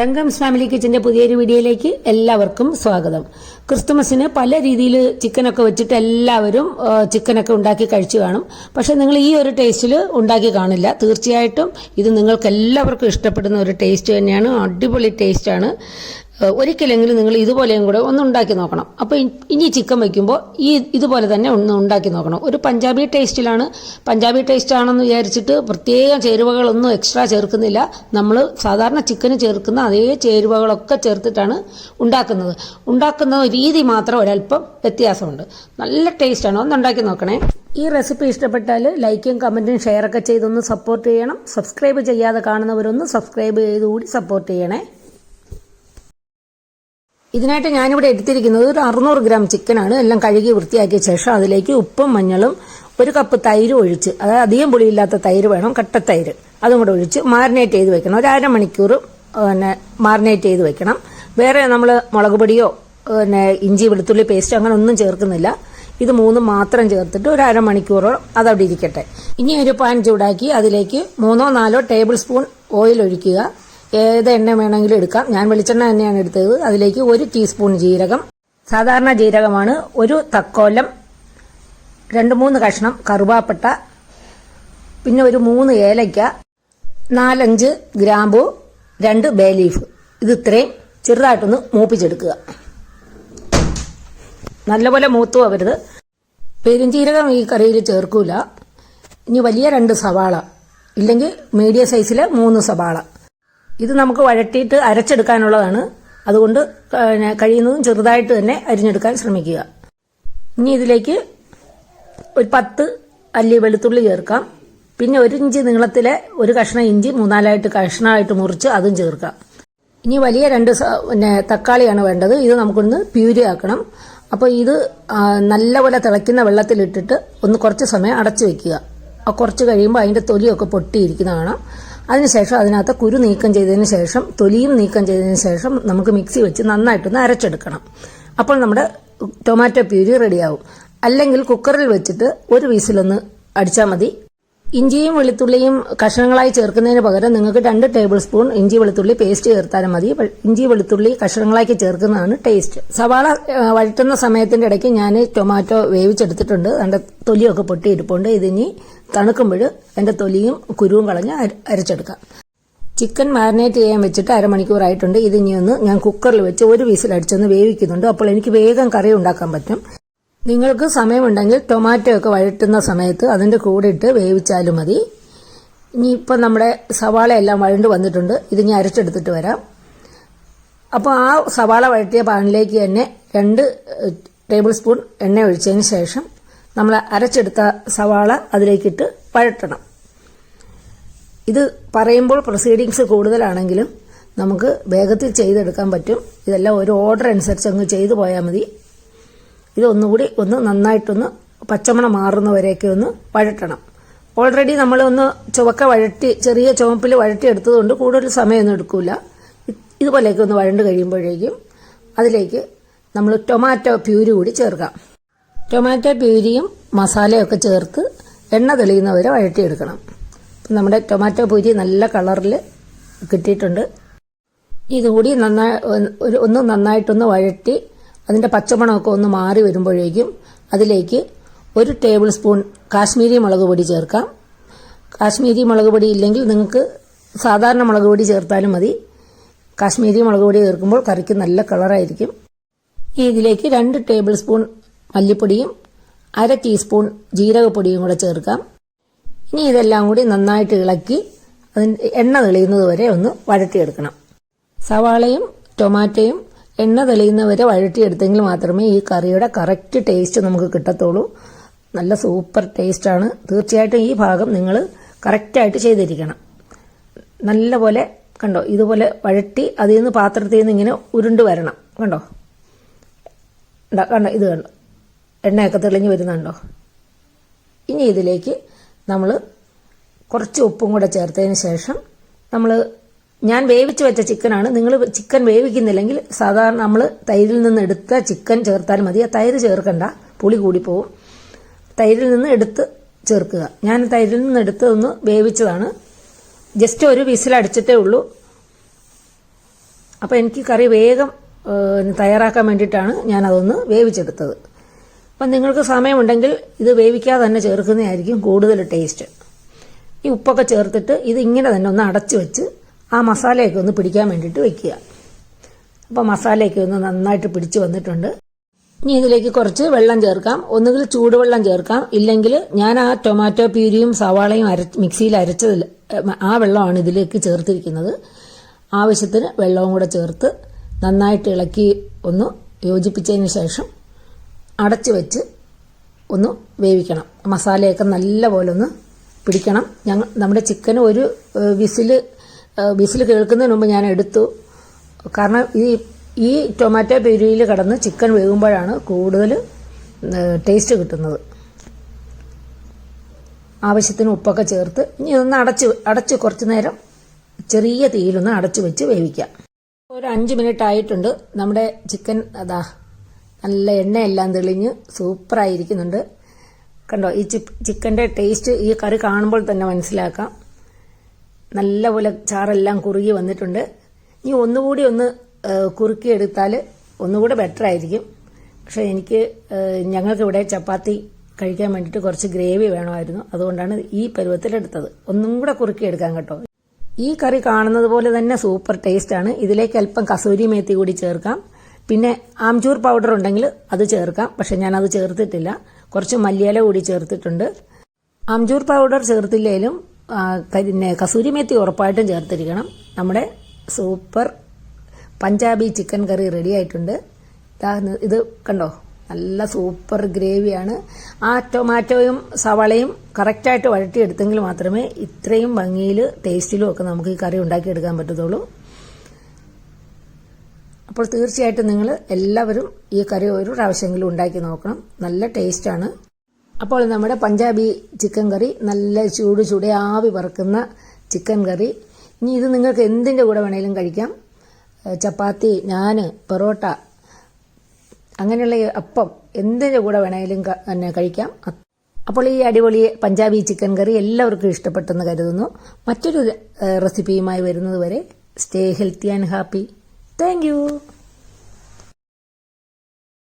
തങ്കംസ് family കിച്ചന്റെ പുതിയൊരു വീഡിയോയിലേക്ക് എല്ലാവർക്കും സ്വാഗതം. ക്രിസ്തുമസിന് പല രീതിയിൽ ചിക്കനൊക്കെ വെച്ചിട്ട് എല്ലാവരും ചിക്കനൊക്കെ ഉണ്ടാക്കി കഴിച്ചു കാണും. പക്ഷെ നിങ്ങൾ ഈ ഒരു ടേസ്റ്റിൽ ഉണ്ടാക്കി കാണില്ല. തീർച്ചയായിട്ടും ഇത് നിങ്ങൾക്ക് എല്ലാവർക്കും ഇഷ്ടപ്പെടുന്ന ഒരു ടേസ്റ്റ് തന്നെയാണ്. അടിപൊളി ടേസ്റ്റാണ്. ഒരിക്കലെങ്കിലും നിങ്ങൾ ഇതുപോലെയും കൂടെ ഒന്ന് ഉണ്ടാക്കി നോക്കണം. അപ്പോൾ ഇനി ചിക്കൻ വയ്ക്കുമ്പോൾ ഈ ഇതുപോലെ തന്നെ ഒന്ന് ഉണ്ടാക്കി നോക്കണം. ഒരു പഞ്ചാബി ടേസ്റ്റിലാണ്. പഞ്ചാബി ടേസ്റ്റ് ആണെന്ന് വിചാരിച്ചിട്ട് പ്രത്യേകം ചേരുവകളൊന്നും എക്സ്ട്രാ ചേർക്കുന്നില്ല. നമ്മൾ സാധാരണ ചിക്കന് ചേർക്കുന്ന അതേ ചേരുവകളൊക്കെ ചേർത്തിട്ടാണ് ഉണ്ടാക്കുന്നത്. ഉണ്ടാക്കുന്ന രീതി മാത്രം ഒരല്പം വ്യത്യാസമുണ്ട്. നല്ല ടേസ്റ്റാണ്. ഒന്ന് ഉണ്ടാക്കി നോക്കണേ. ഈ റെസിപ്പി ഇഷ്ടപ്പെട്ടാൽ ലൈക്കും കമന്റും ഷെയറൊക്കെ ചെയ്തൊന്ന് സപ്പോർട്ട് ചെയ്യണം. സബ്സ്ക്രൈബ് ചെയ്യാതെ കാണുന്നവരൊന്ന് സബ്സ്ക്രൈബ് ചെയ്തുകൂടി സപ്പോർട്ട് ചെയ്യണേ. ഇതിനായിട്ട് ഞാനിവിടെ എടുത്തിരിക്കുന്നത് ഒരു അറുന്നൂറ് ഗ്രാം ചിക്കനാണ്. എല്ലാം കഴുകി വൃത്തിയാക്കിയ ശേഷം അതിലേക്ക് ഉപ്പും മഞ്ഞളും ഒരു കപ്പ് തൈര് ഒഴിച്ച് അതായത് അധികം പുളിയില്ലാത്ത തൈര് വേണം കട്ടത്തൈര് അതും കൂടെ ഒഴിച്ച് മാരിനേറ്റ് ചെയ്ത് വെക്കണം. ഒരു അരമണിക്കൂർ പിന്നെ മാരിനേറ്റ് ചെയ്ത് വെക്കണം. വേറെ നമ്മൾ മുളക് പൊടിയോ പിന്നെ ഇഞ്ചി വെളുത്തുള്ളി പേസ്റ്റ് അങ്ങനെ ഒന്നും ചേർക്കുന്നില്ല. ഇത് മൂന്നും മാത്രം ചേർത്തിട്ട് ഒരു അരമണിക്കൂറോ അതവിടെ ഇരിക്കട്ടെ. ഇനി ഒരു പാൻ ചൂടാക്കി അതിലേക്ക് മൂന്നോ നാലോ ടേബിൾ സ്പൂൺ ഓയിൽ ഒഴിക്കുക. ഏത് എണ്ണ വേണമെങ്കിലും എടുക്കാം. ഞാൻ വെളിച്ചെണ്ണ തന്നെയാണ് എടുത്തത്. അതിലേക്ക് ഒരു ടീസ്പൂൺ ജീരകം. സാധാരണ ജീരകമാണ് ഒരു തക്കോലം രണ്ട് മൂന്ന് കഷ്ണം കറുവാപ്പട്ട പിന്നെ ഒരു മൂന്ന് ഏലയ്ക്ക നാലഞ്ച് ഗ്രാമ്പു രണ്ട് ബേ ലീഫ്. ഇത് ഇത്രയും ചെറുതായിട്ടൊന്ന് മൂപ്പിച്ചെടുക്കുക. നല്ലപോലെ മൂത്തു പോകരുത്. പെരുംജീരകം ഈ കറിയിൽ ചേർക്കൂല. ഇനി വലിയ രണ്ട് സവാള. ഇല്ലെങ്കിൽ മീഡിയം സൈസിലെ മൂന്ന് സവാള. ഇത് നമുക്ക് വഴറ്റിയിട്ട് അരച്ചെടുക്കാനുള്ളതാണ്. അതുകൊണ്ട് കഴിയുന്നതും ചെറുതായിട്ട് തന്നെ അരിഞ്ഞെടുക്കാൻ ശ്രമിക്കുക. ഇനി ഇതിലേക്ക് ഒരു പത്ത് അല്ലി വെളുത്തുള്ളി ചേർക്കാം. പിന്നെ ഒരു ഇഞ്ച് നീളത്തിലെ ഒരു കഷ്ണം ഇഞ്ചി മൂന്നാലായിട്ട് കഷ്ണമായിട്ട് മുറിച്ച് അതും ചേർക്കാം. ഇനി വലിയ രണ്ട് പിന്നെ തക്കാളിയാണ് വേണ്ടത്. ഇത് നമുക്കൊന്ന് പ്യൂരി ആക്കണം അപ്പോൾ ഇത് നല്ലപോലെ തിളയ്ക്കുന്ന വെള്ളത്തിലിട്ടിട്ട് ഒന്ന് കുറച്ച് സമയം അടച്ചു വെക്കുക. കുറച്ച് കഴിയുമ്പോൾ അതിന്റെ തൊലിയൊക്കെ പൊട്ടിയിരിക്കുന്ന കാണാം അതിനുശേഷം അതിനകത്ത് കുരു നീക്കം ചെയ്തതിന് ശേഷം തൊലിയും നീക്കം ചെയ്തതിന് ശേഷം നമുക്ക് മിക്സി വെച്ച് നന്നായിട്ടൊന്ന് അരച്ചെടുക്കണം. അപ്പോൾ നമ്മുടെ ടൊമാറ്റോ പ്യൂരി റെഡിയാവും. അല്ലെങ്കിൽ കുക്കറിൽ വെച്ചിട്ട് ഒരു വീസിലൊന്ന് അടിച്ചാൽ മതി. ഇഞ്ചിയും വെളുത്തുള്ളിയും കഷ്ണങ്ങളായി ചേർക്കുന്നതിന് പകരം നിങ്ങൾക്ക് രണ്ട് ടേബിൾ സ്പൂൺ ഇഞ്ചി വെളുത്തുള്ളി പേസ്റ്റ് ചേർത്താലും മതി. ഇഞ്ചി വെളുത്തുള്ളി കഷ്ണങ്ങളാക്കി ചേർക്കുന്നതാണ് ടേസ്റ്റ് സവാള വഴറ്റുന്ന സമയത്തിന്റെ ഇടയ്ക്ക് ഞാൻ ടൊമാറ്റോ വേവിച്ചെടുത്തിട്ടുണ്ട്. എന്റെ തൊലിയൊക്കെ പൊട്ടിയിരിപ്പുണ്ട്. ഇതിനി തണുക്കുമ്പോൾ എന്റെ തൊലിയും കുരുവും കളഞ്ഞ് അര- അരച്ചെടുക്കാം. ചിക്കൻ മാരിനേറ്റ് ചെയ്യാൻ വെച്ചിട്ട് അരമണിക്കൂറായിട്ടുണ്ട് ഇത് ഇനി ഒന്ന് ഞാൻ കുക്കറിൽ വെച്ച് ഒരു വിസിൽ അടിച്ചൊന്ന് വേവിക്കുന്നുണ്ട്. അപ്പോൾ എനിക്ക് വേഗം കറി ഉണ്ടാക്കാൻ പറ്റും. നിങ്ങൾക്ക് സമയമുണ്ടെങ്കിൽ ടൊമാറ്റോ ഒക്കെ വഴറ്റുന്ന സമയത്ത് അതിന്റെ കൂടെ ഇട്ട് വേവിച്ചാലും മതി. ഇനിയിപ്പോൾ നമ്മുടെ സവാള എല്ലാം വഴണ്ട് വന്നിട്ടുണ്ട്. ഇത് ഇനി അരച്ചെടുത്തിട്ട് വരാം. അപ്പോൾ ആ സവാള വഴറ്റിയ പാനിലേക്ക് തന്നെ രണ്ട് ടേബിൾ സ്പൂൺ എണ്ണ ഒഴിച്ചതിന് ശേഷം നമ്മൾ അരച്ചെടുത്ത സവാള അതിലേക്കിട്ട് വഴറ്റണം. ഇത് പറയുമ്പോൾ പ്രൊസീഡിങ്സ് കൂടുതലാണെങ്കിലും നമുക്ക് വേഗത്തിൽ ചെയ്തെടുക്കാൻ പറ്റും. ഇതെല്ലാം ഒരു ഓർഡർ അനുസരിച്ച് അങ്ങ് ചെയ്തു പോയാൽ മതി. ഇത് ഒന്നുകൂടി ഒന്ന് നന്നായിട്ടൊന്ന് പച്ചമണം മാറുന്നവരെയൊക്കെ ഒന്ന് വഴറ്റണം. ഓൾറെഡി നമ്മൾ ഒന്ന് ചുവക്ക വഴറ്റി ചെറിയ ചുവപ്പിൽ വഴറ്റി എടുത്തതുകൊണ്ട് കൂടുതൽ സമയമൊന്നും എടുക്കൂല. ഇ- ഇതുപോലെയൊക്കെ ഒന്ന് വഴണ്ട് കഴിയുമ്പോഴേക്കും അതിലേക്ക് നമ്മൾ ടൊമാറ്റോ പ്യൂരി കൂടി ചേർക്കാം ടൊമാറ്റോ പ്യൂരിയും മസാലയൊക്കെ ചേർത്ത് എണ്ണ തെളിയുന്നവരെ വഴറ്റിയെടുക്കണം. അപ്പം നമ്മുടെ ടൊമാറ്റോ പ്യൂരി നല്ല കളറിൽ കിട്ടിയിട്ടുണ്ട്. ഇതുകൂടി നന്നായി ഒരു ഒന്ന് നന്നായിട്ടൊന്ന് വഴറ്റി അതിന്റെ പച്ചമണമൊക്കെ ഒന്ന് മാറി വരുമ്പോഴേക്കും അതിലേക്ക് ഒരു ടേബിൾ സ്പൂൺ കാശ്മീരി മുളക് പൊടി ചേർക്കാം. കാശ്മീരി മുളക് പൊടി ഇല്ലെങ്കിൽ നിങ്ങൾക്ക് സാധാരണ മുളക് പൊടി ചേർത്താലും മതി. കാശ്മീരി മുളക് പൊടി ചേർക്കുമ്പോൾ കറിക്ക് നല്ല കളറായിരിക്കും. ഈ ഇതിലേക്ക് രണ്ട് ടേബിൾ സ്പൂൺ മല്ലിപ്പൊടിയും അര ടീസ്പൂൺ ജീരകപ്പൊടിയും കൂടെ ചേർക്കാം. ഇനി ഇതെല്ലാം കൂടി നന്നായിട്ട് ഇളക്കി അതിന്റെ എണ്ണ തെളിയുന്നത് വരെ ഒന്ന് വഴറ്റിയെടുക്കണം. സവാളയും ടൊമാറ്റോയും എണ്ണ തെളിയുന്നവരെ വഴറ്റിയെടുത്തെങ്കിൽ മാത്രമേ ഈ കറിയുടെ കറക്റ്റ് ടേസ്റ്റ് നമുക്ക് കിട്ടത്തുള്ളൂ. നല്ല സൂപ്പർ ടേസ്റ്റാണ് തീർച്ചയായിട്ടും ഈ ഭാഗം നിങ്ങൾ കറക്റ്റായിട്ട് ചെയ്തിരിക്കണം. നല്ലപോലെ കണ്ടോ ഇതുപോലെ വഴറ്റി അതിൽ നിന്ന് പാത്രത്തിൽ നിന്ന് ഇങ്ങനെ ഉരുണ്ട് വരണം. കണ്ടോ? കണ്ടോ ഇത് കണ്ടോ? എണ്ണയൊക്കെ തെളിഞ്ഞ് വരുന്നുണ്ടോ? ഇനി ഇതിലേക്ക് നമ്മൾ കുറച്ച് ഉപ്പും കൂടെ ചേർത്തതിന് ശേഷം നമ്മൾ ഞാൻ വേവിച്ച് വെച്ച ചിക്കനാണ്. നിങ്ങൾ ചിക്കൻ വേവിക്കുന്നില്ലെങ്കിൽ സാധാരണ നമ്മൾ തൈരിൽ നിന്ന് എടുത്ത ചിക്കൻ ചേർത്താൽ മതി. ആ തൈര് ചേർക്കണ്ട. പുളി കൂടിപ്പോവും. തൈരിൽ നിന്ന് എടുത്ത് ചേർക്കുക. ഞാൻ തൈരിൽ നിന്ന് എടുത്തതൊന്ന് വേവിച്ചതാണ്. ജസ്റ്റ് ഒരു വിസിലടിച്ചിട്ടേ ഉള്ളൂ. അപ്പോൾ എനിക്ക് കറി വേഗം തയ്യാറാക്കാൻ വേണ്ടിയിട്ടാണ് ഞാനതൊന്ന് വേവിച്ചെടുത്തത്. അപ്പം നിങ്ങൾക്ക് സമയമുണ്ടെങ്കിൽ ഇത് വേവിക്കാതെ തന്നെ ചേർക്കുന്നതായിരിക്കും കൂടുതൽ ടേസ്റ്റ്. ഈ ഉപ്പൊക്കെ ചേർത്തിട്ട് ഇത് ഇങ്ങനെ തന്നെ ഒന്ന് അടച്ചു വെച്ച് ആ മസാലയൊക്കെ ഒന്ന് പിടിക്കാൻ വേണ്ടിയിട്ട് വെക്കുക. അപ്പോൾ മസാലയൊക്കെ ഒന്ന് നന്നായിട്ട് പിടിച്ച് വന്നിട്ടുണ്ട്. ഇനി ഇതിലേക്ക് കുറച്ച് വെള്ളം ചേർക്കാം. ഒന്നുകിൽ ചൂടുവെള്ളം ചേർക്കാം. ഇല്ലെങ്കിൽ ഞാൻ ആ ടൊമാറ്റോ പ്യൂരിയും സവാളയും അര മിക്സിയിൽ അരച്ചതിൽ ആ വെള്ളമാണ് ഇതിലേക്ക് ചേർത്തിരിക്കുന്നത്. ആവശ്യത്തിന് വെള്ളവും കൂടെ ചേർത്ത് നന്നായിട്ട് ഇളക്കി ഒന്ന് യോജിപ്പിച്ചതിന് ശേഷം അടച്ചു വെച്ച് ഒന്ന് വേവിക്കണം. മസാലയൊക്കെ നല്ലപോലെ ഒന്ന് പിടിക്കണം. ഞങ്ങൾ നമ്മുടെ ചിക്കന് ഒരു ഏഹ്, വിസിൽ കേൾക്കുന്നതിന് മുമ്പ് ഞാൻ എടുത്തു. കാരണം ഈ ഈ ടൊമാറ്റോ പ്യൂരിയിൽ കടന്ന് ചിക്കൻ വേകുമ്പോഴാണ് കൂടുതൽ ടേസ്റ്റ് കിട്ടുന്നത്. ആവശ്യത്തിന് ഉപ്പൊക്കെ ചേർത്ത് ഇനി ഒന്ന് അടച്ച് അടച്ച് കുറച്ച് നേരം ചെറിയ തീയിലൊന്ന് അടച്ച് വെച്ച് വേവിക്കാം. ഒരു അഞ്ച് മിനിറ്റ് ആയിട്ടുണ്ട്. നമ്മുടെ ചിക്കൻ അതാ നല്ല എണ്ണയെല്ലാം തെളിഞ്ഞ് സൂപ്പറായിരിക്കുന്നുണ്ട്. കണ്ടോ ഈ ചിക്കന്റെ ടേസ്റ്റ് ഈ കറി കാണുമ്പോൾ തന്നെ മനസ്സിലാക്കാം. നല്ലപോലെ ചാറെല്ലാം കുറുകി വന്നിട്ടുണ്ട്. ഇനി ഒന്നുകൂടി ഒന്ന് കുറുക്കി കുറുക്കിയെടുത്താൽ ഒന്നുകൂടെ ബെറ്റർ ആയിരിക്കും. പക്ഷേ എനിക്ക് ഞങ്ങൾക്കിവിടെ ചപ്പാത്തി കഴിക്കാൻ വേണ്ടിയിട്ട് കുറച്ച് ഗ്രേവി വേണമായിരുന്നു. അതുകൊണ്ടാണ് ഈ പരുവത്തിലെടുത്തത്. ഒന്നും കൂടെ കുറുക്കിയെടുക്കാൻ കേട്ടോ. ഈ കറി കാണുന്നത് പോലെ തന്നെ സൂപ്പർ ടേസ്റ്റ് ആണ്. ഇതിലേക്ക് അല്പം കസൂരി മേത്തി കൂടി ചേർക്കാം. പിന്നെ ആംചൂർ പൗഡർ ഉണ്ടെങ്കിൽ അത് ചേർക്കാം. പക്ഷെ ഞാൻ അത് ചേർത്തിട്ടില്ല. കുറച്ച് മല്ലിയില കൂടി ചേർത്തിട്ടുണ്ട്. ആംചൂർ പൗഡർ ചേർത്തില്ലെങ്കിലും പിന്നെ കസൂരി മേത്തി ഉറപ്പായിട്ടും ചേർത്തിരിക്കണം. നമ്മുടെ super Punjabi chicken curry ready ആയിട്ടുണ്ട്. ഇത് കണ്ടോ? നല്ല സൂപ്പർ ഗ്രേവിയാണ്. ആ ടൊമാറ്റോയും സവാളയും കറക്റ്റായിട്ട് വഴറ്റിയെടുത്തെങ്കിൽ മാത്രമേ ഇത്രയും ഭംഗിയിൽ ടേസ്റ്റിലും ഒക്കെ നമുക്ക് ഈ കറി ഉണ്ടാക്കിയെടുക്കാൻ പറ്റത്തുള്ളൂ. അപ്പോൾ തീർച്ചയായിട്ടും നിങ്ങൾ എല്ലാവരും ഈ കറി ഒരു പ്രാവശ്യമെങ്കിലും ഉണ്ടാക്കി നോക്കണം. നല്ല ടേസ്റ്റാണ് അപ്പോൾ നമ്മുടെ പഞ്ചാബി ചിക്കൻ കറി നല്ല ചൂട് ചൂട് ആവി പറക്കുന്ന ചിക്കൻ കറി. ഇനി ഇത് നിങ്ങൾക്ക് എന്തിന്റെ കൂടെ വേണേലും കഴിക്കാം. ചപ്പാത്തി നാന് പൊറോട്ട അങ്ങനെയുള്ള അപ്പം എന്തിന്റെ കൂടെ വേണേലും തന്നെ കഴിക്കാം. അപ്പോൾ ഈ അടിപൊളി പഞ്ചാബി ചിക്കൻ കറി എല്ലാവർക്കും ഇഷ്ടപ്പെട്ടെന്ന് കരുതുന്നു. മറ്റൊരു റെസിപ്പിയുമായി വരുന്നത് വരെ stay healthy and happy. Thank